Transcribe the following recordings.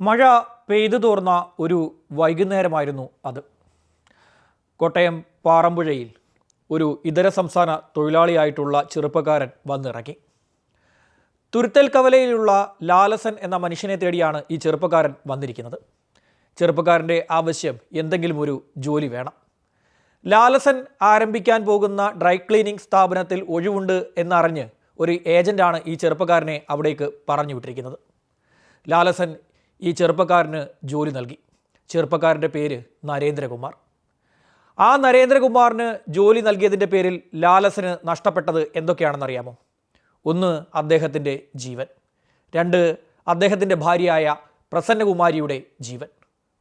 മഴ പെയ്തു തോർന്ന ഒരു വൈകുന്നേരമായിരുന്നു അത്. കോട്ടയം പാറമ്പുഴയിൽ ഒരു ഇതര സംസ്ഥാന തൊഴിലാളിയായിട്ടുള്ള ചെറുപ്പക്കാരൻ വന്നിറങ്ങി. തുരുത്തൽ കവലയിലുള്ള ലാലസൻ എന്ന മനുഷ്യനെ തേടിയാണ് ഈ ചെറുപ്പക്കാരൻ വന്നിരിക്കുന്നത്. ചെറുപ്പക്കാരന്റെ ആവശ്യം എന്തെങ്കിലും ഒരു ജോലി വേണം. ലാലസൻ ആരംഭിക്കാൻ പോകുന്ന ഡ്രൈ ക്ലീനിങ് സ്ഥാപനത്തിൽ ഒഴിവുണ്ട് എന്നറിഞ്ഞ് ഒരു ഏജന്റാണ് ഈ ചെറുപ്പക്കാരനെ അവിടേക്ക് പറഞ്ഞു വിട്ടിരിക്കുന്നത്. ലാലസൻ ഈ ചെറുപ്പക്കാരന് ജോലി നൽകി. ചെറുപ്പക്കാരന്റെ പേര് നരേന്ദ്രകുമാർ. ആ നരേന്ദ്രകുമാറിന് ജോലി നൽകിയതിന്റെ പേരിൽ ലാലസിന് നഷ്ടപ്പെട്ടത് എന്തൊക്കെയാണെന്നറിയാമോ? ഒന്ന് അദ്ദേഹത്തിന്റെ ജീവൻ. രണ്ട് അദ്ദേഹത്തിന്റെ ഭാര്യയായ പ്രസന്നകുമാരിയുടെ ജീവൻ.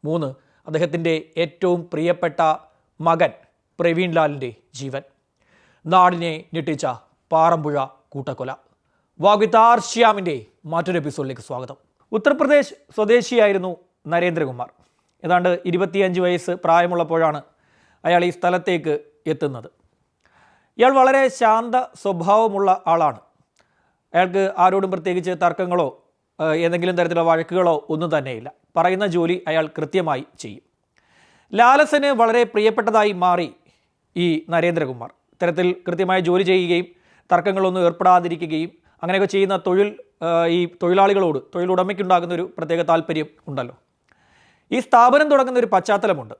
മൂന്ന് അദ്ദേഹത്തിന്റെ ഏറ്റവും പ്രിയപ്പെട്ട മകൻ പ്രവീൺ ലാലിന്റെ ജീവൻ. നാടിനെ ഞെട്ടിച്ച പാറമ്പുഴ കൂട്ടക്കൊല. വാഗിതാർ ശ്യാമിന്റെ മറ്റൊരു എപ്പിസോഡിലേക്ക് സ്വാഗതം. ഉത്തർപ്രദേശ് സ്വദേശിയായിരുന്നു നരേന്ദ്രകുമാർ. ഏതാണ്ട് ഇരുപത്തിയഞ്ച് വയസ്സ് പ്രായമുള്ളപ്പോഴാണ് അയാൾ ഈ സ്ഥലത്തേക്ക് എത്തുന്നത്. ഇയാൾ വളരെ ശാന്ത സ്വഭാവമുള്ള ആളാണ്. അയാൾക്ക് ആരോടും പ്രത്യേകിച്ച് തർക്കങ്ങളോ ഏതെങ്കിലും തരത്തിലുള്ള വഴക്കുകളോ ഒന്നും തന്നെയില്ല. പറയുന്ന ജോലി അയാൾ കൃത്യമായി ചെയ്യും. ലാലസന് വളരെ പ്രിയപ്പെട്ടതായി മാറി ഈ നരേന്ദ്രകുമാർ. ഇത്തരത്തിൽ കൃത്യമായി ജോലി ചെയ്യുകയും തർക്കങ്ങളൊന്നും ഏർപ്പെടാതിരിക്കുകയും അങ്ങനെയൊക്കെ ചെയ്യുന്ന തൊഴിൽ ഈ തൊഴിലാളികളോട് തൊഴിലുടമയ്ക്കുണ്ടാകുന്ന ഒരു പ്രത്യേക താല്പര്യം ഉണ്ടല്ലോ. ഈ സ്ഥാപനം തുടങ്ങുന്ന ഒരു പശ്ചാത്തലമുണ്ട്.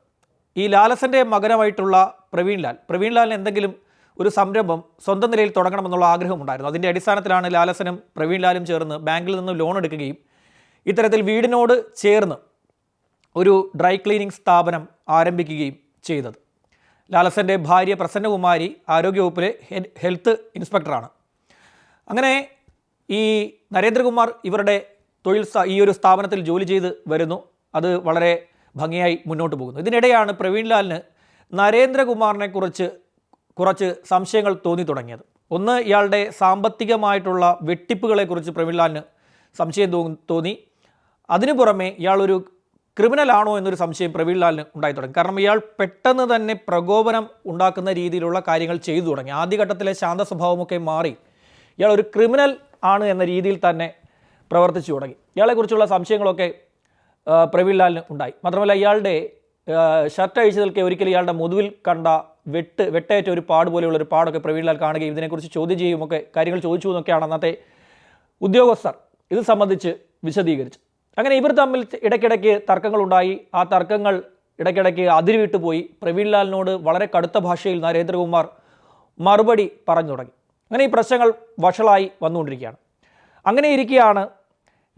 ഈ ലാലസന്റെ മകനമായിട്ടുള്ള പ്രവീൺ ലാൽ. പ്രവീൺ ലാലിന് എന്തെങ്കിലും ഒരു സംരംഭം സ്വന്തം നിലയിൽ തുടങ്ങണമെന്നുള്ള ആഗ്രഹമുണ്ടായിരുന്നു. അതിന്റെ അടിസ്ഥാനത്തിലാണ് ലാലസനും പ്രവീൺ ലാലും ചേർന്ന് ബാങ്കിൽ നിന്ന് ലോൺ എടുക്കുകയും ഇത്തരത്തിൽ വീടിനോട് ചേർന്ന് ഒരു ഡ്രൈ ക്ലീനിങ് സ്ഥാപനം ആരംഭിക്കുകയും ചെയ്തത്. ലാലസന്റെ ഭാര്യ പ്രസന്നകുമാരി ആരോഗ്യവകുപ്പിലെ ഹെൽത്ത് ഇൻസ്പെക്ടറാണ്. അങ്ങനെ ഈ നരേന്ദ്രകുമാർ ഇവരുടെ തൊഴിൽ ഈ ഒരു സ്ഥാപനത്തിൽ ജോലി ചെയ്ത് വരുന്നു. അത് വളരെ ഭംഗിയായി മുന്നോട്ട് പോകുന്നു. ഇതിനിടെയാണ് പ്രവീൺലാലിന് നരേന്ദ്രകുമാറിനെ കുറിച്ച് കുറച്ച് സംശയങ്ങൾ തോന്നി തുടങ്ങിയത്. ഒന്ന് ഇയാളുടെ സാമ്പത്തികമായിട്ടുള്ള വെട്ടിപ്പുകളെക്കുറിച്ച് പ്രവീൺലാലിന് സംശയം തോന്നി. അതിനു പുറമെ ഇയാളൊരു ക്രിമിനൽ ആണോ എന്നൊരു സംശയം പ്രവീൺലാലിന് ഉണ്ടായി തുടങ്ങി. കാരണം ഇയാൾ പെട്ടെന്ന് തന്നെ പ്രകോപനം ഉണ്ടാക്കുന്ന രീതിയിലുള്ള കാര്യങ്ങൾ ചെയ്തു തുടങ്ങി. ആദ്യഘട്ടത്തിലെ ശാന്ത സ്വഭാവമൊക്കെ മാറി. ഇയാൾ ഒരു ക്രിമിനൽ ആണ് എന്ന രീതിയിൽ തന്നെ പ്രവർത്തിച്ചു തുടങ്ങി. ഇയാളെക്കുറിച്ചുള്ള സംശയങ്ങളൊക്കെ പ്രവീൺ ലാലിന് ഉണ്ടായി. മാത്രമല്ല ഇയാളുടെ ഷർട്ട് അഴിച്ചു നിൽക്കെ ഒരിക്കലും ഇയാളുടെ മുതുവിൽ കണ്ട വെട്ട് വെട്ടേറ്റ ഒരു പാട് പോലെയുള്ള ഒരു പാടൊക്കെ പ്രവീൺ ലാൽ കാണുകയും ഇതിനെക്കുറിച്ച് ചോദ്യം ചെയ്യുമൊക്കെ കാര്യങ്ങൾ ചോദിച്ചു എന്നൊക്കെയാണ് അന്നത്തെ ഉദ്യോഗസ്ഥർ ഇത് സംബന്ധിച്ച് വിശദീകരിച്ചു അങ്ങനെ ഇവർ തമ്മിൽ ഇടയ്ക്കിടയ്ക്ക് തർക്കങ്ങളുണ്ടായി. ആ തർക്കങ്ങൾ ഇടയ്ക്കിടയ്ക്ക് അതിരുവിട്ടു പോയി പ്രവീൺ ലാലിനോട് വളരെ കടുത്ത ഭാഷയിൽ നരേന്ദ്രകുമാർ മറുപടി പറഞ്ഞു തുടങ്ങി. അങ്ങനെ ഈ പ്രശ്നങ്ങൾ വഷളായി വന്നുകൊണ്ടിരിക്കുകയാണ്. അങ്ങനെ ഇരിക്കുകയാണ്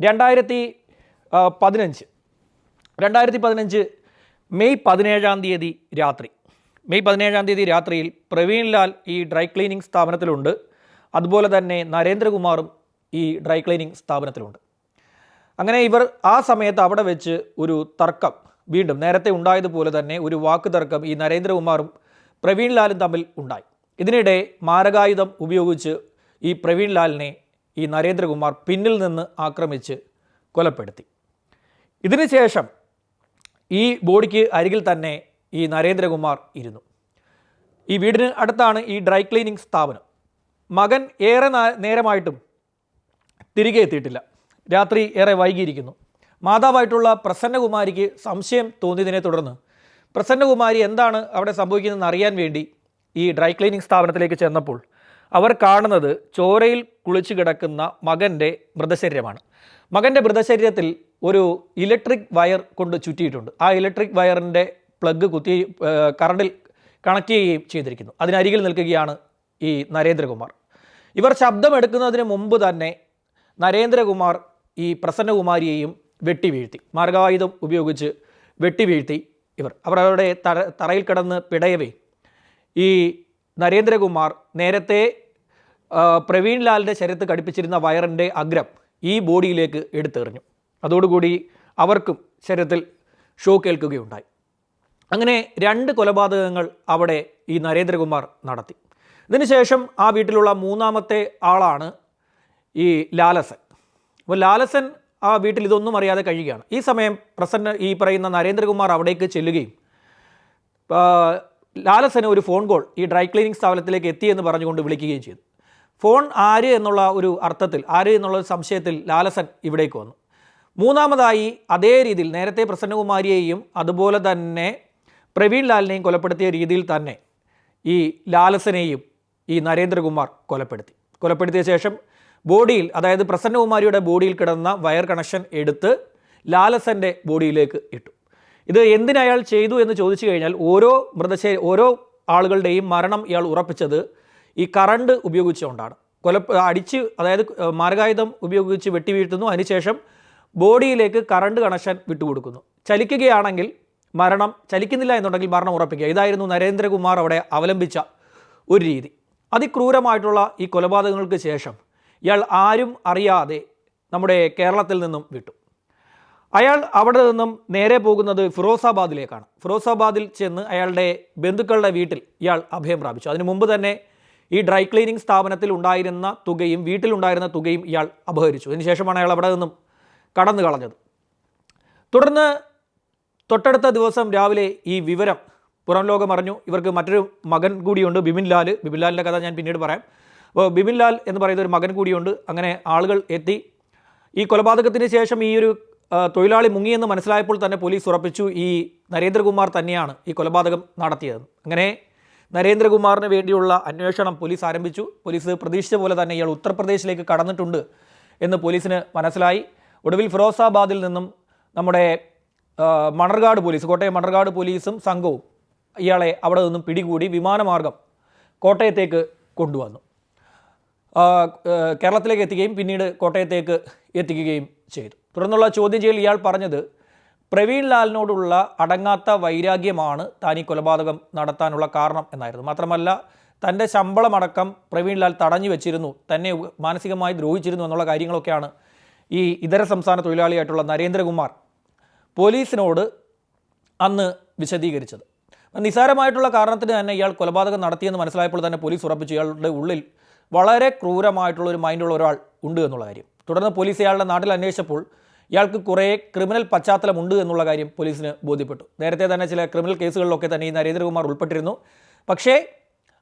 രണ്ടായിരത്തി പതിനഞ്ച്. രണ്ടായിരത്തി പതിനഞ്ച് മെയ് പതിനേഴാം തീയതി രാത്രി. മെയ് പതിനേഴാം തീയതി രാത്രിയിൽ പ്രവീൺലാൽ ഈ ഡ്രൈ ക്ലീനിങ് സ്ഥാപനത്തിലുണ്ട്. അതുപോലെ തന്നെ നരേന്ദ്രകുമാറും ഈ ഡ്രൈ ക്ലീനിങ് സ്ഥാപനത്തിലുണ്ട്. അങ്ങനെ ഇവർ ആ സമയത്ത് അവിടെ വെച്ച് ഒരു തർക്കം വീണ്ടും നേരത്തെ ഉണ്ടായതുപോലെ തന്നെ ഒരു വാക്ക് തർക്കം ഈ നരേന്ദ്രകുമാറും പ്രവീൺലാലും തമ്മിൽ ഉണ്ടായി. ഇതിനിടെ മാരകായുധം ഉപയോഗിച്ച് ഈ പ്രവീൺ ലാലിനെ ഈ നരേന്ദ്രകുമാർ പിന്നിൽ നിന്ന് ആക്രമിച്ച് കൊലപ്പെടുത്തി. ഇതിനുശേഷം ഈ ബോഡിക്ക് അരികിൽ തന്നെ ഈ നരേന്ദ്രകുമാർ ഇരുന്നു. ഈ വീടിന് അടുത്താണ് ഈ ഡ്രൈ ക്ലീനിങ് സ്ഥാപനം. മകൻ ഏറെ നേരമായിട്ടും തിരികെ എത്തിയിട്ടില്ല. രാത്രി ഏറെ വൈകിയിരിക്കുന്നു. മാതാവായിട്ടുള്ള പ്രസന്നകുമാരിക്ക് സംശയം തോന്നിയതിനെ തുടർന്ന് പ്രസന്നകുമാരി എന്താണ് അവിടെ സംഭവിക്കുന്നതെന്ന് അറിയാൻ വേണ്ടി ഈ ഡ്രൈ ക്ലീനിങ് സ്ഥാപനത്തിലേക്ക് ചെന്നപ്പോൾ അവർ കാണുന്നത് ചോരയിൽ കുളിച്ചു കിടക്കുന്ന മകന്റെ മൃതശരീരമാണ്. മകന്റെ മൃതശരീരത്തിൽ ഒരു ഇലക്ട്രിക് വയർ കൊണ്ട് ചുറ്റിയിട്ടുണ്ട്. ആ ഇലക്ട്രിക് വയറിന്റെ പ്ലഗ് കുത്തി കറണ്ടിൽ കണക്ട് ചെയ്യുകയും ചെയ്തിരിക്കുന്നു. അതിനരികിൽ നിൽക്കുകയാണ് ഈ നരേന്ദ്രകുമാർ. ഇവർ ശബ്ദമെടുക്കുന്നതിന് മുമ്പ് തന്നെ നരേന്ദ്രകുമാർ ഈ പ്രസന്നകുമാരിയെയും വെട്ടി വീഴ്ത്തി മാർഗായുധം ഉപയോഗിച്ച് വെട്ടി വീഴ്ത്തി ഇവർ. അവർ അവരുടെ തറ തറയിൽ കിടന്ന് പിടയവേ ഈ നരേന്ദ്രകുമാർ നേരത്തെ പ്രവീൺ ലാലിന്റെ ശരീരത്ത് ഘടിപ്പിച്ചിരുന്ന വയറിന്റെ അഗ്രം ഈ ബോഡിയിലേക്ക് എടുത്തെറിഞ്ഞു. അതോടുകൂടി അവർക്കും ശരീരത്തിൽ ഷോ കേൾക്കുകയുണ്ടായി. അങ്ങനെ രണ്ട് കൊലപാതകങ്ങൾ അവിടെ ഈ നരേന്ദ്രകുമാർ നടത്തി. ഇതിനുശേഷം ആ വീട്ടിലുള്ള മൂന്നാമത്തെ ആളാണ് ഈ ലാലസൻ. അപ്പോൾ ലാലസൻ ആ വീട്ടിൽ ഇതൊന്നും അറിയാതെ കഴിയുകയാണ്. ഈ സമയം പ്രസന്ന ഈ പറയുന്ന നരേന്ദ്രകുമാർ അവിടേക്ക് ചെല്ലുകയും ലാലസന് ഒരു ഫോൺ കോൾ ഈ ഡ്രൈ ക്ലീനിങ് സ്ഥാപനത്തിലേക്ക് എത്തിയെന്ന് പറഞ്ഞുകൊണ്ട് വിളിക്കുകയും ചെയ്തു. ഫോൺ ആര് എന്നുള്ള ഒരു അർത്ഥത്തിൽ ആര് എന്നുള്ള സംശയത്തിൽ ലാലസൻ ഇവിടേക്ക് വന്നു. മൂന്നാമതായി അതേ രീതിയിൽ നേരത്തെ പ്രസന്നകുമാരിയെയും അതുപോലെ തന്നെ പ്രവീൺ ലാലിനെയും കൊലപ്പെടുത്തിയ രീതിയിൽ തന്നെ ഈ ലാലസനെയും ഈ നരേന്ദ്രകുമാർ കൊലപ്പെടുത്തി. കൊലപ്പെടുത്തിയ ശേഷം ബോഡിയിൽ അതായത് പ്രസന്നകുമാരിയുടെ ബോഡിയിൽ കിടന്ന വയർ കണക്ഷൻ എടുത്ത് ലാലസന്റെ ബോഡിയിലേക്ക് ഇട്ടു. ഇത് എന്തിനയാൾ ചെയ്തു എന്ന് ചോദിച്ചു കഴിഞ്ഞാൽ ഓരോ മൃതശേ ഓരോ ആളുകളുടെയും മരണം ഇയാൾ ഉറപ്പിച്ചത് ഈ കറണ്ട് ഉപയോഗിച്ചുകൊണ്ടാണ്. കൊല അടിച്ച് അതായത് മാരകായുധം ഉപയോഗിച്ച് വെട്ടി വീഴ്ത്തുന്നു. അതിനുശേഷം ബോഡിയിലേക്ക് കറണ്ട് കണക്ഷൻ വിട്ടുകൊടുക്കുന്നു. ചലിക്കുകയാണെങ്കിൽ മരണം ചലിക്കുന്നില്ല എന്നുണ്ടെങ്കിൽ മരണം ഉറപ്പിക്കുക. ഇതായിരുന്നു നരേന്ദ്രകുമാർ അവിടെ അവലംബിച്ച ഒരു രീതി. അതിക്രൂരമായിട്ടുള്ള ഈ കൊലപാതകങ്ങൾക്ക് ശേഷം ഇയാൾ ആരും അറിയാതെ നമ്മുടെ കേരളത്തിൽ നിന്നും വിട്ടു. അയാൾ അവിടെ നിന്നും നേരെ പോകുന്നത് ഫിറോസാബാദിലേക്കാണ്. ഫിറോസാബാദിൽ ചെന്ന് അയാളുടെ ബന്ധുക്കളുടെ വീട്ടിൽ ഇയാൾ അഭയം പ്രാപിച്ചു. അതിനു മുമ്പ് തന്നെ ഈ ഡ്രൈ ക്ലീനിങ് സ്ഥാപനത്തിൽ ഉണ്ടായിരുന്ന തുകയും വീട്ടിലുണ്ടായിരുന്ന തുകയും ഇയാൾ അപഹരിച്ചു. അതിനുശേഷമാണ് അയാൾ അവിടെ നിന്നും കടന്നു കളഞ്ഞത്. തുടർന്ന് തൊട്ടടുത്ത ദിവസം രാവിലെ ഈ വിവരം പുറം ലോകം അറിഞ്ഞു. ഇവർക്ക് മറ്റൊരു മകൻ കൂടിയുണ്ട് ബിപിൻ ലാൽ. ലാലിന്റെ കഥ ഞാൻ പിന്നീട് പറയാം. അപ്പോൾ ബിപിൻ ലാൽ എന്ന് പറയുന്ന ഒരു മകൻ കൂടിയുണ്ട്. അങ്ങനെ ആളുകൾ എത്തി. ഈ കൊലപാതകത്തിന് ശേഷം ഈ ഒരു തൊഴിലാളി മുങ്ങിയെന്ന് മനസ്സിലായപ്പോൾ തന്നെ പോലീസ് ഉറപ്പിച്ചു ഈ നരേന്ദ്രകുമാർ തന്നെയാണ് ഈ കൊലപാതകം നടത്തിയത്. അങ്ങനെ നരേന്ദ്രകുമാറിന് വേണ്ടിയുള്ള അന്വേഷണം പോലീസ് ആരംഭിച്ചു. പോലീസ് പ്രതീക്ഷിച്ച പോലെ തന്നെ ഇയാൾ ഉത്തർപ്രദേശിലേക്ക് കടന്നിട്ടുണ്ട് എന്ന് പോലീസിന് മനസ്സിലായി. ഒടുവിൽ ഫിറോസാബാദിൽ നിന്നും നമ്മുടെ മണർകാട് പോലീസ് കോട്ടയം മണർകാട് പോലീസും സംഘവും ഇയാളെ അവിടെ നിന്നും പിടികൂടി വിമാനമാർഗം കോട്ടയത്തേക്ക് കൊണ്ടുവന്നു. കേരളത്തിലേക്ക് എത്തിക്കുകയും പിന്നീട് കോട്ടയത്തേക്ക് എത്തിക്കുകയും ചെയ്തു. തുടർന്നുള്ള ചോദ്യം ചെയ്യൽ ഇയാൾ പറഞ്ഞത് പ്രവീൺ ലാലിനോടുള്ള അടങ്ങാത്ത വൈരാഗ്യമാണ് താൻ ഈ കൊലപാതകം നടത്താനുള്ള കാരണം എന്നായിരുന്നു. മാത്രമല്ല തന്റെ ശമ്പളമടക്കം പ്രവീൺ ലാൽ തടഞ്ഞു വെച്ചിരുന്നു തന്നെ മാനസികമായി ദ്രോഹിച്ചിരുന്നു എന്നുള്ള കാര്യങ്ങളൊക്കെയാണ് ഈ ഇതര സംസ്ഥാന തൊഴിലാളിയായിട്ടുള്ള നരേന്ദ്രകുമാർ പോലീസിനോട് അന്ന് വിശദീകരിച്ചത്. നിസാരമായിട്ടുള്ള കാരണത്തിന് തന്നെ ഇയാൾ കൊലപാതകം നടത്തിയെന്ന് മനസ്സിലായപ്പോൾ തന്നെ പോലീസ് ഉറപ്പിച്ചു. ഇയാളുടെ ഉള്ളിൽ വളരെ ക്രൂരമായിട്ടുള്ള ഒരു മൈൻഡുള്ള ഒരാൾ ഉണ്ട് എന്നുള്ള കാര്യം. തുടർന്ന് പോലീസ് ഇയാളുടെ നാട്ടിൽ അന്വേഷിച്ചപ്പോൾ ഇയാൾക്ക് കുറേ ക്രിമിനൽ പശ്ചാത്തലമുണ്ട് എന്നുള്ള കാര്യം പോലീസിന് ബോധ്യപ്പെട്ടു. നേരത്തെ തന്നെ ചില ക്രിമിനൽ കേസുകളിലൊക്കെ തന്നെ ഈ നരേന്ദ്രകുമാർ ഉൾപ്പെട്ടിരുന്നു. പക്ഷേ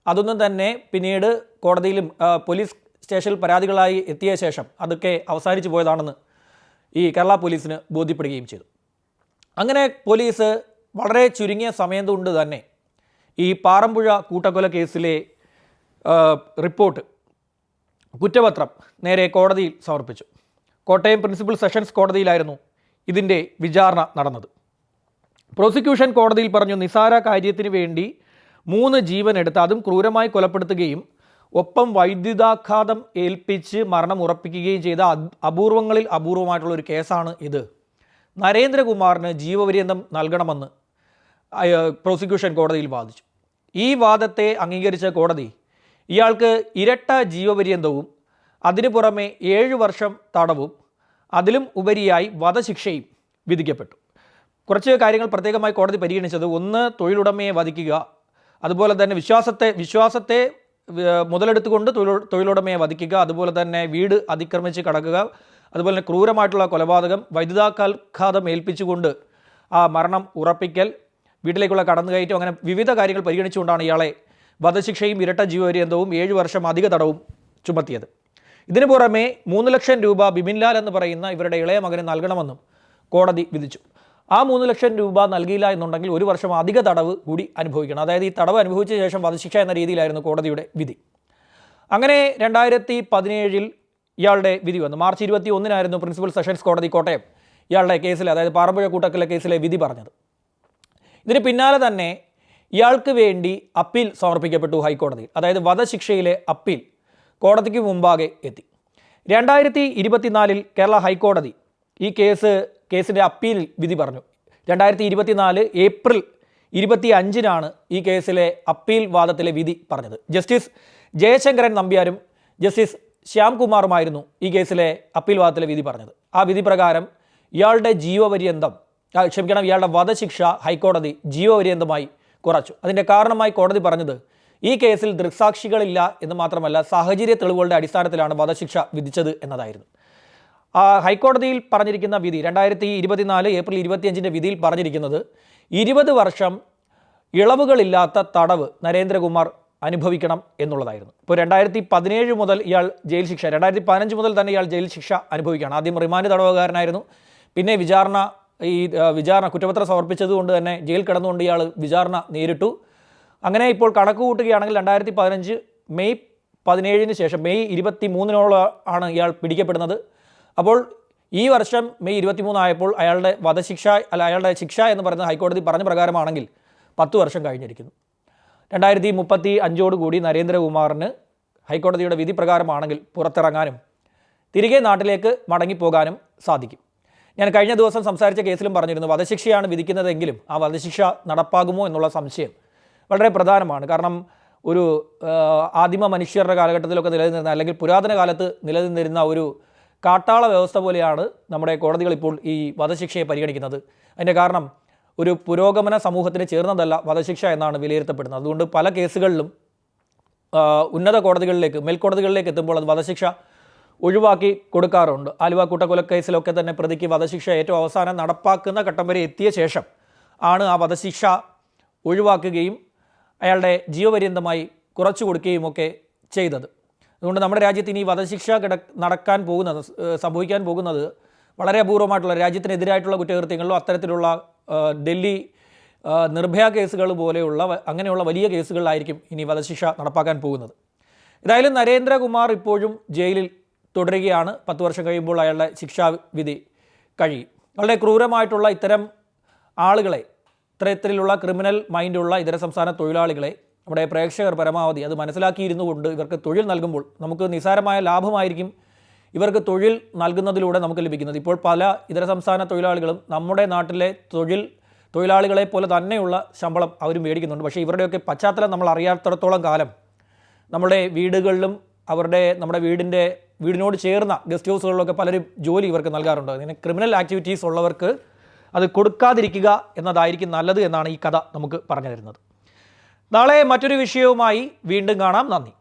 അതൊന്നും തന്നെ പിന്നീട് കോടതിയിലും പോലീസ് സ്റ്റേഷനിൽ പരാതികളായി എത്തിയ ശേഷം അതൊക്കെ അവസാനിച്ചു പോയതാണെന്ന് ഈ കേരള പോലീസിന് ബോധ്യപ്പെടുകയും ചെയ്തു. അങ്ങനെ പോലീസ് വളരെ ചുരുങ്ങിയ സമയം കൊണ്ട് തന്നെ ഈ പാറമ്പുഴ കൂട്ടക്കൊല കേസിലെ റിപ്പോർട്ട് കുറ്റപത്രം നേരെ കോടതിയിൽ സമർപ്പിച്ചു. കോട്ടയം പ്രിൻസിപ്പൽ സെഷൻസ് കോടതിയിലായിരുന്നു ഇതിന്റെ വിചാരണ നടന്നത്. പ്രോസിക്യൂഷൻ കോടതിയിൽ പറഞ്ഞു നിസാര കാര്യത്തിന് വേണ്ടി മൂന്ന് ജീവൻ എടുത്ത് അതും ക്രൂരമായി കൊലപ്പെടുത്തുകയും ഒപ്പം വൈദ്യുതാഘാതം ഏൽപ്പിച്ച് മരണം ഉറപ്പിക്കുകയും ചെയ്ത അപൂർവങ്ങളിൽ അപൂർവമായിട്ടുള്ള ഒരു കേസാണ് ഇത്. നരേന്ദ്രകുമാറിന് ജീവപര്യന്തം നൽകണമെന്ന് പ്രോസിക്യൂഷൻ കോടതിയിൽ വാദിച്ചു. ഈ വാദത്തെ അംഗീകരിച്ച കോടതി ഇയാൾക്ക് ഇരട്ട ജീവപര്യന്തവും അതിനു പുറമെ ഏഴ് വർഷം തടവും അതിലും ഉപരിയായി വധശിക്ഷയും വിധിക്കപ്പെട്ടു. കുറച്ച് കാര്യങ്ങൾ പ്രത്യേകമായി കോടതി പരിഗണിച്ചത് ഒന്ന് തൊഴിലുടമയെ വധിക്കുക. അതുപോലെ തന്നെ വിശ്വാസത്തെ വിശ്വാസത്തെ മുതലെടുത്തുകൊണ്ട് തൊഴിൽ തൊഴിലുടമയെ വധിക്കുക. അതുപോലെ തന്നെ വീട് അതിക്രമിച്ച് കടക്കുക. അതുപോലെ തന്നെ ക്രൂരമായിട്ടുള്ള കൊലപാതകം വൈദ്യുതാഘാതം ഏൽപ്പിച്ചുകൊണ്ട് ആ മരണം ഉറപ്പിക്കൽ വീട്ടിലേക്കുള്ള കടന്നുകയറ്റം അങ്ങനെ വിവിധ കാര്യങ്ങൾ പരിഗണിച്ചുകൊണ്ടാണ് ഇയാളെ വധശിക്ഷയും ഇരട്ട ജീവപര്യന്തവും ഏഴ് വർഷം അധിക തടവും ചുമത്തിയത്. ഇതിനു പുറമെ മൂന്ന് ലക്ഷം രൂപ ബിമിൻലാൽ എന്ന് പറയുന്ന ഇവരുടെ ഇളയ മകന് നൽകണമെന്നും കോടതി വിധിച്ചു. ആ മൂന്ന് ലക്ഷം രൂപ നൽകിയില്ല എന്നുണ്ടെങ്കിൽ ഒരു വർഷം അധിക തടവ് കൂടി അനുഭവിക്കണം. അതായത് ഈ തടവ് അനുഭവിച്ച ശേഷം വധശിക്ഷ എന്ന രീതിയിലായിരുന്നു കോടതിയുടെ വിധി. അങ്ങനെ രണ്ടായിരത്തി പതിനേഴിൽ ഇയാളുടെ വിധി വന്നു. മാർച്ച് ഇരുപത്തി ഒന്നിനായിരുന്നു പ്രിൻസിപ്പൽ സെഷൻസ് കോടതി കോട്ടയം ഇയാളുടെ കേസിൽ അതായത് പാറമ്പുഴ കൂട്ടക്കലെ കേസിലെ വിധി പറഞ്ഞത്. ഇതിന് പിന്നാലെ തന്നെ ഇയാൾക്ക് വേണ്ടി അപ്പീൽ സമർപ്പിക്കപ്പെട്ടു ഹൈക്കോടതിയിൽ അതായത് വധശിക്ഷയിലെ അപ്പീൽ കോടതിക്ക് മുമ്പാകെ എത്തി. രണ്ടായിരത്തി ഇരുപത്തിനാലിൽ കേരള ഹൈക്കോടതി ഈ കേസ് കേസിന്റെ അപ്പീൽ വിധി പറഞ്ഞു. രണ്ടായിരത്തി ഇരുപത്തിനാല് ഏപ്രിൽ ഇരുപത്തി അഞ്ചിനാണ് ഈ കേസിലെ അപ്പീൽ വാദത്തിലെ വിധി പറഞ്ഞത്. ജസ്റ്റിസ് ജയശങ്കരൻ നമ്പ്യാരും ജസ്റ്റിസ് ശ്യാംകുമാറുമായിരുന്നു ഈ കേസിലെ അപ്പീൽ വാദത്തിലെ വിധി പറഞ്ഞത്. ആ വിധി പ്രകാരം ഇയാളുടെ ജീവപര്യന്തം ക്ഷമിക്കണം ഇയാളുടെ വധശിക്ഷ ഹൈക്കോടതി ജീവപര്യന്തമായി കുറച്ചു. അതിന്റെ കാരണമായി കോടതി പറഞ്ഞത് ഈ കേസിൽ ദൃക്സാക്ഷികളില്ല എന്ന് മാത്രമല്ല സാഹചര്യ തെളിവുകളുടെ അടിസ്ഥാനത്തിലാണ് വധശിക്ഷ വിധിച്ചത് എന്നതായിരുന്നു. ഹൈക്കോടതിയിൽ പറഞ്ഞിരിക്കുന്ന വിധി രണ്ടായിരത്തി ഇരുപത്തിനാല് ഏപ്രിൽ ഇരുപത്തിയഞ്ചിന്റെ വിധിയിൽ പറഞ്ഞിരിക്കുന്നത് ഇരുപത് വർഷം ഇളവുകളില്ലാത്ത തടവ് നരേന്ദ്രകുമാർ അനുഭവിക്കണം എന്നുള്ളതായിരുന്നു. ഇപ്പോൾ രണ്ടായിരത്തി പതിനേഴ് മുതൽ ഇയാൾ ജയിൽ ശിക്ഷ രണ്ടായിരത്തി പതിനഞ്ച് മുതൽ തന്നെ ഇയാൾ ജയിൽ ശിക്ഷ അനുഭവിക്കുകയാണ്. ആദ്യം റിമാൻഡ് തടവുകാരനായിരുന്നു പിന്നെ വിചാരണ ഈ വിചാരണ കുറ്റപത്രം സമർപ്പിച്ചതുകൊണ്ട് തന്നെ ജയിൽ കിടന്നുകൊണ്ട് ഇയാൾ വിചാരണ നേരിട്ടു. അങ്ങനെ ഇപ്പോൾ കണക്ക് കൂട്ടുകയാണെങ്കിൽ രണ്ടായിരത്തി പതിനഞ്ച് മെയ് പതിനേഴിന് ശേഷം മെയ് ഇരുപത്തി മൂന്നിനോളം ആണ് ഇയാൾ പിടിക്കപ്പെടുന്നത്. അപ്പോൾ ഈ വർഷം മെയ് ഇരുപത്തി മൂന്നായപ്പോൾ അയാളുടെ വധശിക്ഷ അല്ല അയാളുടെ ശിക്ഷ എന്ന് പറയുന്നത് ഹൈക്കോടതി പറഞ്ഞ പ്രകാരമാണെങ്കിൽ പത്ത് വർഷം കഴിഞ്ഞിരിക്കുന്നു. രണ്ടായിരത്തി മുപ്പത്തി അഞ്ചോടുകൂടി നരേന്ദ്രകുമാറിന് ഹൈക്കോടതിയുടെ വിധി പ്രകാരമാണെങ്കിൽ പുറത്തിറങ്ങാനും തിരികെ നാട്ടിലേക്ക് മടങ്ങിപ്പോകാനും സാധിക്കും. ഞാൻ കഴിഞ്ഞ ദിവസം സംസാരിച്ച കേസിലും പറഞ്ഞിരുന്നു വധശിക്ഷയാണ് വിധിക്കുന്നതെങ്കിലും ആ വധശിക്ഷ നടപ്പാകുമോ എന്നുള്ള സംശയം വളരെ പ്രധാനമാണ്. കാരണം ഒരു ആദിമ മനുഷ്യരുടെ കാലഘട്ടത്തിലൊക്കെ നിലനിന്നിരുന്ന അല്ലെങ്കിൽ പുരാതന കാലത്ത് നിലനിന്നിരുന്ന ഒരു കാട്ടാള വ്യവസ്ഥ പോലെയാണ് നമ്മുടെ കോടതികൾ ഇപ്പോൾ ഈ വധശിക്ഷയെ പരിഗണിക്കുന്നത്. അതിന്റെ കാരണം ഒരു പുരോഗമന സമൂഹത്തിന് ചേർന്നതല്ല വധശിക്ഷ എന്നാണ് വിലയിരുത്തപ്പെടുന്നത്. അതുകൊണ്ട് പല കേസുകളിലും ഉന്നത കോടതികളിലേക്ക് മേൽക്കോടതികളിലേക്ക് എത്തുമ്പോൾ അത് വധശിക്ഷ ഒഴിവാക്കി കൊടുക്കാറുണ്ട്. ആലുവ കൂട്ടക്കൊലക്കേസിലൊക്കെ തന്നെ പ്രതിക്ക് വധശിക്ഷ ഏറ്റവും അവസാനം നടപ്പാക്കുന്ന ഘട്ടം വരെ എത്തിയ ശേഷം ആണ് ആ വധശിക്ഷ ഒഴിവാക്കുകയും അയാളുടെ ജീവപര്യന്തമായി കുറച്ചു കൊടുക്കുകയും ഒക്കെ ചെയ്തത്. അതുകൊണ്ട് നമ്മുടെ രാജ്യത്ത് ഇനി വധശിക്ഷ കിട നടക്കാൻ പോകുന്നത് സംഭവിക്കാൻ പോകുന്നത് വളരെ അപൂർവമായിട്ടുള്ള രാജ്യത്തിനെതിരായിട്ടുള്ള കുറ്റകൃത്യങ്ങളിലോ അത്തരത്തിലുള്ള ഡൽഹി നിർഭയ കേസുകൾ പോലെയുള്ള അങ്ങനെയുള്ള വലിയ കേസുകളിലായിരിക്കും ഇനി വധശിക്ഷ നടപ്പാക്കാൻ പോകുന്നത്. ഏതായാലും നരേന്ദ്രകുമാർ ഇപ്പോഴും ജയിലിൽ തുടരുകയാണ്. പത്ത് വർഷം കഴിയുമ്പോൾ അയാളുടെ ശിക്ഷാവിധി കഴിയും. വളരെ ക്രൂരമായിട്ടുള്ള ഇത്തരം ആളുകളെ ഇത്തരത്തിലുള്ള ക്രിമിനൽ മൈൻഡുള്ള ഇതര സംസ്ഥാന തൊഴിലാളികളെ നമ്മുടെ പ്രേക്ഷകർ പരമാവധി അത് മനസ്സിലാക്കിയിരുന്നു കൊണ്ട് ഇവർക്ക് തൊഴിൽ നൽകുമ്പോൾ നമുക്ക് നിസാരമായ ലാഭമായിരിക്കും ഇവർക്ക് തൊഴിൽ നൽകുന്നതിലൂടെ നമുക്ക് ലഭിക്കുന്നത്. ഇപ്പോൾ പല ഇതര സംസ്ഥാന തൊഴിലാളികളും നമ്മുടെ നാട്ടിലെ തൊഴിൽ തൊഴിലാളികളെ പോലെ തന്നെയുള്ള ശമ്പളം അവർ മേടിക്കുന്നുണ്ട്. പക്ഷേ ഇവരുടെയൊക്കെ പശ്ചാത്തലം നമ്മൾ അറിയാത്തടത്തോളം കാലം നമ്മുടെ വീടുകളിലും അവരുടെ നമ്മുടെ വീടിന്റെ വീടിനോട് ചേർന്ന ഗസ്റ്റ് ഹൗസുകളിലൊക്കെ പലരും ജോലി ഇവർക്ക് നൽകാറുണ്ട്. ഇങ്ങനെ ക്രിമിനൽ ആക്ടിവിറ്റീസ് ഉള്ളവർക്ക് അത് കൊടുക്കാതിരിക്കുക എന്നതായിരിക്കും നല്ലത് എന്നാണ് ഈ കഥ നമുക്ക് പറഞ്ഞു തരുന്നത്. നാളെ മറ്റൊരു വിഷയവുമായി വീണ്ടും കാണാം. നന്ദി.